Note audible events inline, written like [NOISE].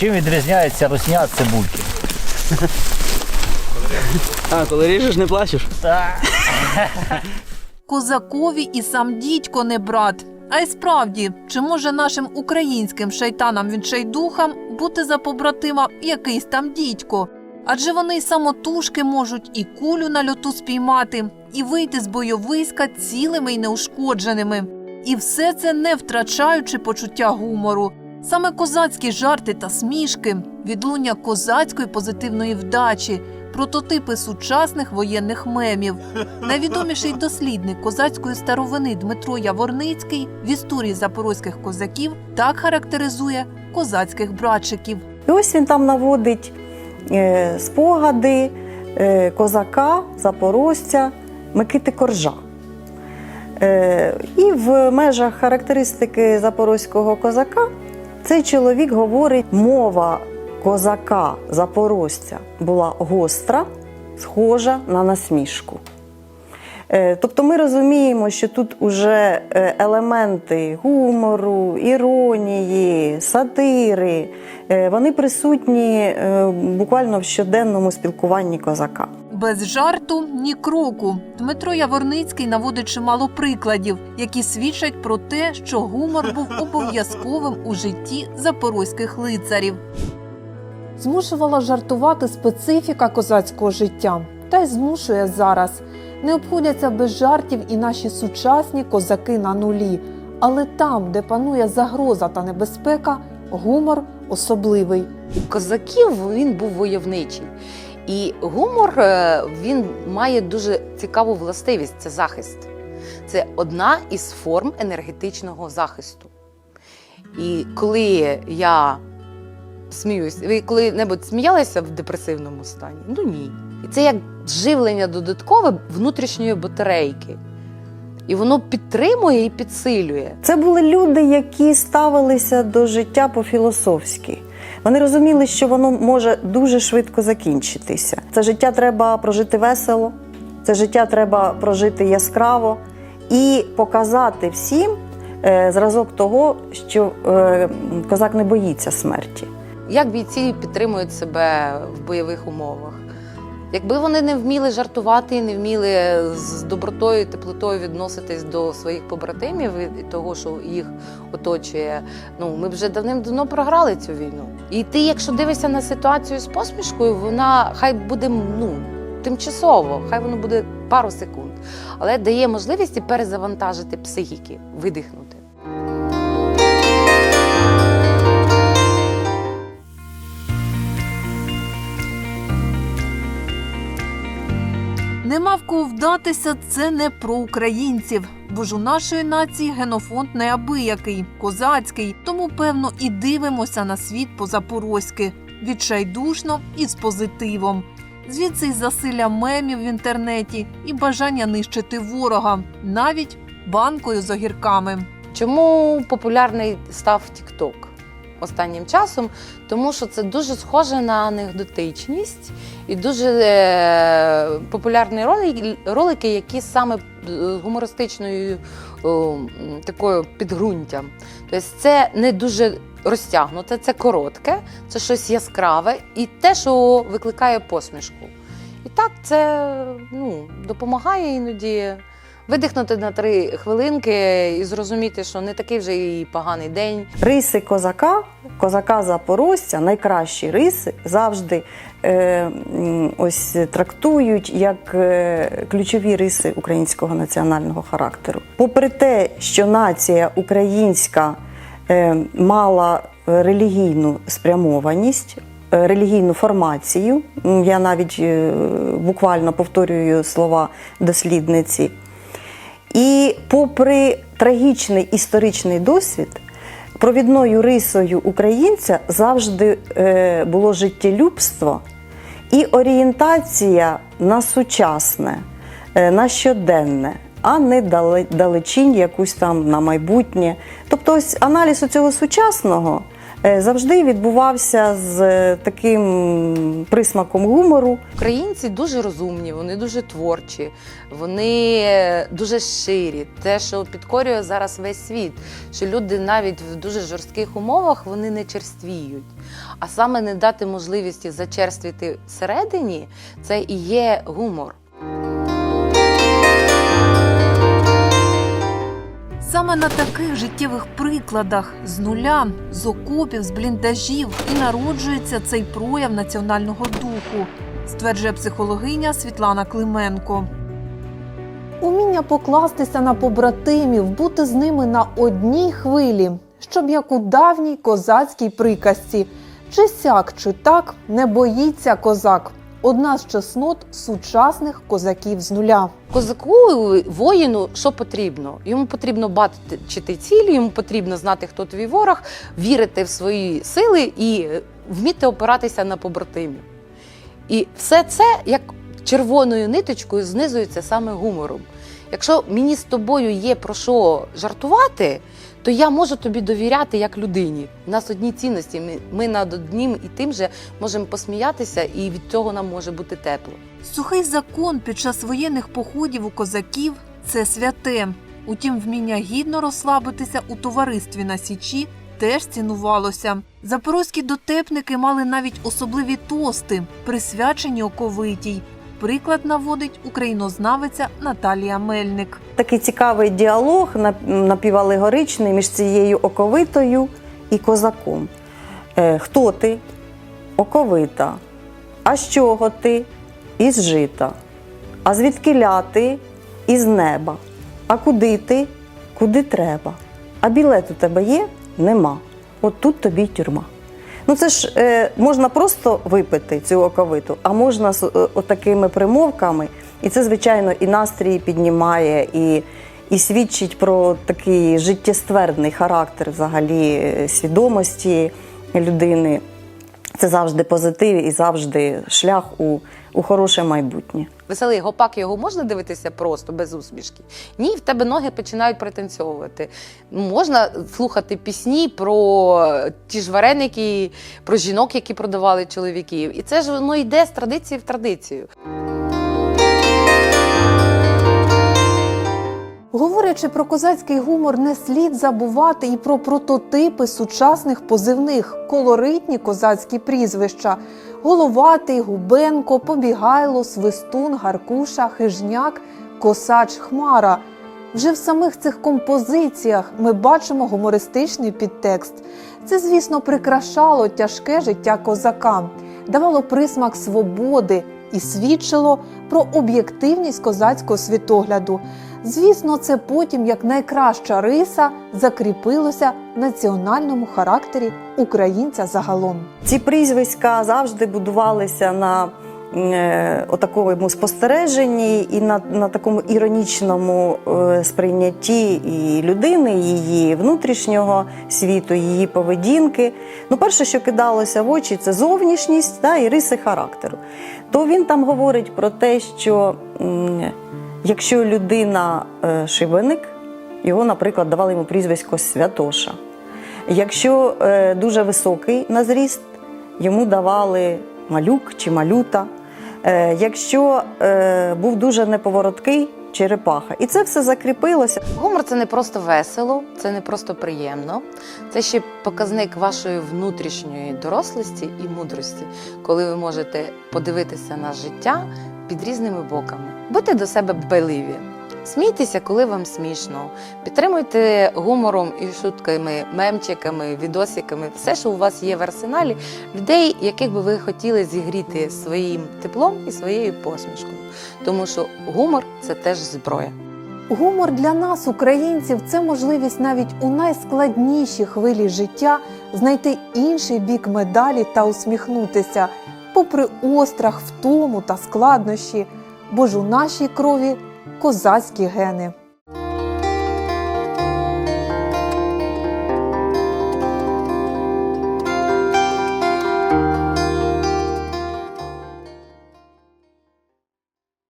чим відрізняється русня від цибульки? А, коли ріжеш, не плачеш? Козакові і сам дідько не брат. А й справді, чи може нашим українським шайтанам відчайдухам бути за побратима якийсь там дідько? Адже вони й самотужки можуть і кулю на льоту спіймати, і вийти з бойовиська цілими й неушкодженими. І все це не втрачаючи почуття гумору. Саме козацькі жарти та смішки, відлуння козацької позитивної вдачі, прототипи сучасних воєнних мемів. Найвідоміший дослідник козацької старовини Дмитро Яворницький в історії запорозьких козаків так характеризує козацьких братчиків. І ось він там наводить е, спогади е, козака, запорожця Микити Коржа. Е, і в межах характеристики запорозького козака цей чоловік говорить, мова козака запорожця була гостра, схожа на насмішку. Е, Тобто ми розуміємо, що тут уже е, елементи гумору, іронії, сатири, е, вони присутні буквально в щоденному спілкуванні козака. Без жарту ні кроку. Дмитро Яворницький наводить чимало прикладів, які свідчать про те, що гумор був [LAUGHS] обов'язковим у житті запорозьких лицарів. Змушувала жартувати специфіка козацького життя, та й змушує зараз. Не обходяться без жартів і наші сучасні козаки на нулі. Але там, де панує загроза та небезпека, гумор особливий. У козаків він був войовничий. І гумор е, він має дуже цікаву властивість це захист. Це одна із форм енергетичного захисту. І коли я сміюсь, ви коли-небудь сміялися в депресивному стані? Ну ні. І це як живлення додаткове внутрішньої батарейки. І воно підтримує і підсилює. Це були люди, які ставилися до життя по-філософськи. Вони розуміли, що воно може дуже швидко закінчитися. Це життя треба прожити весело, це життя треба прожити яскраво і показати всім е, зразок того, що е, козак не боїться смерті. як бійці підтримують себе в бойових умовах. Якби вони не вміли жартувати не вміли з добротою, теплотою відноситись до своїх побратимів і того, що їх оточує, ну ми вже давним-давно програли цю війну. І ти, якщо дивишся на ситуацію з посмішкою, вона хай буде ну, тимчасово, хай воно буде пару секунд, але дає можливість і перезавантажити психіки, видихнути. Нема в кого вдатися це не про українців, бо ж у нашої нації генофонд неабиякий, козацький. Тому певно і дивимося на світ по-запорозьки відчайдушно і з позитивом. Звідси й засилля мемів в інтернеті і бажання нищити ворога, навіть банкою з огірками. Чому популярний став TikTok останнім часом? Тому що це дуже схоже на анекдотичність і дуже е, популярні ролики, які саме з гумористичною о, такою підґрунтям. Тобто це не дуже розтягнуте, це коротке, це щось яскраве і те, що викликає посмішку. І так це ну, допомагає іноді видихнути на три хвилинки і зрозуміти, що не такий вже і поганий день. Риси козака, козака запорожця, найкращі риси завжди е, ось трактують як е, ключові риси українського національного характеру. Попри те, що нація українська е, мала релігійну спрямованість. е, Релігійну формацію, я навіть е, буквально повторюю слова дослідниці. І попри трагічний історичний досвід, провідною рисою українця завжди е, було життєлюбство і орієнтація на сучасне, е, на щоденне, а не далечінь якусь там на майбутнє. Тобто, ось аналіз цього сучасного завжди відбувався з е, таким присмаком гумору. Українці дуже розумні, вони дуже творчі, вони е, дуже щирі. Те, що підкорює зараз весь світ, що люди навіть в дуже жорстких умовах вони не черствіють. А саме не дати можливості зачерствіти всередині, це і є гумор. Саме на таких життєвих прикладах з нуля, з окопів, з бліндажів і народжується цей прояв національного духу, стверджує психологиня Світлана Клименко. Уміння покластися на побратимів, бути з ними на одній хвилі, щоб як у давній козацькій приказці. Чи сяк, чи так не боїться козак. Одна з чеснот сучасних козаків з нуля. Козаку, воїну, що потрібно? Йому потрібно бачити цілі, йому потрібно знати, хто твій ворог, вірити в свої сили і вміти опиратися на побратимів. І все це як червоною ниточкою знизується саме гумором. Якщо мені з тобою є про що жартувати, то я можу тобі довіряти як людині. У нас одні цінності. Ми, ми над одним і тим же можемо посміятися, і від цього нам може бути тепло. Сухий закон під час воєнних походів у козаків це святе. Утім, вміння гідно розслабитися у товаристві на січі теж цінувалося. Запорозькі дотепники мали навіть особливі тости, присвячені оковитій. Приклад наводить українознавиця Наталія Мельник. Такий цікавий діалог напівалегоричний між цією оковитою і козаком. Е, Хто ти? Оковита. А з чого ти? Із жита. А звідки ти? Із неба. А куди ти? Куди треба. А білет у тебе є? Нема. От тут тобі й тюрма. Ну це ж е, можна просто випити цю оковиту, а можна з е, отакими примовками. І це, звичайно, і настрій піднімає, і, і свідчить про такий життєствердний характер взагалі е, свідомості людини. Це завжди позитив і завжди шлях у, у хороше майбутнє. Веселий гопак його можна дивитися просто без усмішки. Ні, в тебе ноги починають пританцьовувати. Можна слухати пісні про ті ж вареники, про жінок, які продавали чоловіків. І це ж воно йде з традиції в традицію. Говорячи про козацький гумор, не слід забувати і про прототипи сучасних позивних, колоритні козацькі прізвища: Головатий, Губенко, Побігайло, Свистун, Гаркуша, Хижняк, Косач, Хмара. Вже в самих цих композиціях ми бачимо гумористичний підтекст. Це, звісно, прикрашало тяжке життя козака, давало присмак свободи і свідчило про об'єктивність козацького світогляду. Звісно, це потім як найкраща риса закріпилося в національному характері українця загалом. Ці прізвиська завжди будувалися на е, спостереженні і на, на такому іронічному е, сприйнятті і людини, її внутрішнього світу, її поведінки. Ну, перше, що кидалося в очі, це зовнішність та, і риси характеру. То він там говорить про те, що якщо людина е, шибеник, його, наприклад, давали йому прізвисько Святоша. Якщо е, дуже високий на зріст, йому давали малюк чи малюта. Е, якщо був дуже неповороткий, черепаха. І це все закріпилося. Гумор це не просто весело, це не просто приємно. Це ще показник вашої внутрішньої дорослості і мудрості, коли ви можете подивитися на життя під різними боками. Будьте до себе дбайливі. Смійтеся, коли вам смішно. Підтримуйте гумором і шутками, мемчиками, відосиками, все, що у вас є в арсеналі, людей, яких би ви хотіли зігріти своїм теплом і своєю посмішкою. Тому що гумор це теж зброя. Гумор для нас, українців, це можливість навіть у найскладнішій хвилі життя знайти інший бік медалі та усміхнутися, попри острах, втому та складнощі, бо ж у нашій крові козацькі гени.